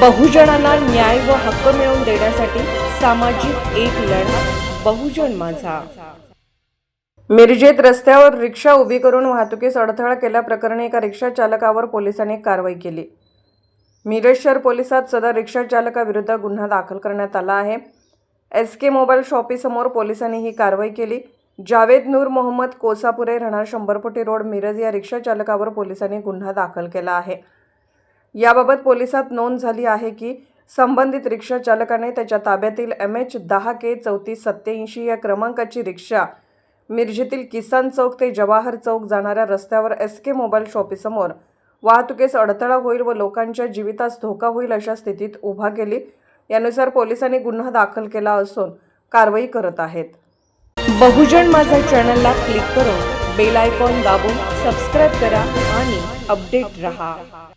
बहुजनांना न्याय व हक्क मिळवून देण्यासाठी सामाजिक एक लढा बहुजन माझा. मिरजेत रस्त्यावर रिक्षा उभी करून वाहतुकीस अडथळा केल्याप्रकरणी एका रिक्षा चालकावर पोलिसांनी कारवाई केली. मिरज शहर पोलिसात सदर रिक्षा चालकाविरुद्ध गुन्हा दाखल करण्यात आला आहे. एस के मोबाईल शॉपीसमोर पोलिसांनी ही कारवाई केली. जावेद नूर मोहम्मद कोसापुरे राहणार शंभरपोटी रोड मिरज या रिक्षा चालकावर पोलिसांनी गुन्हा दाखल केला आहे. याबाबत पोलिसात नोंद झाली आहे की संबंधित रिक्षा चालकाने त्याच्या ताब्यातील एम एच दहा के चौतीस सत्याऐंशी या क्रमांकाची रिक्षा मिरजेतील किसान चौक ते जवाहर चौक जाणाऱ्या रस्त्यावर एस के मोबाईल शॉपीसमोर वाहतुकीस अडथळा होईल व लोकांच्या जीवितास धोका होईल अशा स्थितीत उभा केली. यानुसार पोलिसांनी गुन्हा दाखल केला असून कारवाई करत आहेत. बहुजन माझा चॅनलला क्लिक करून बेल आयकॉन दाबून सबस्क्राईब करा आणि अपडेट रहा.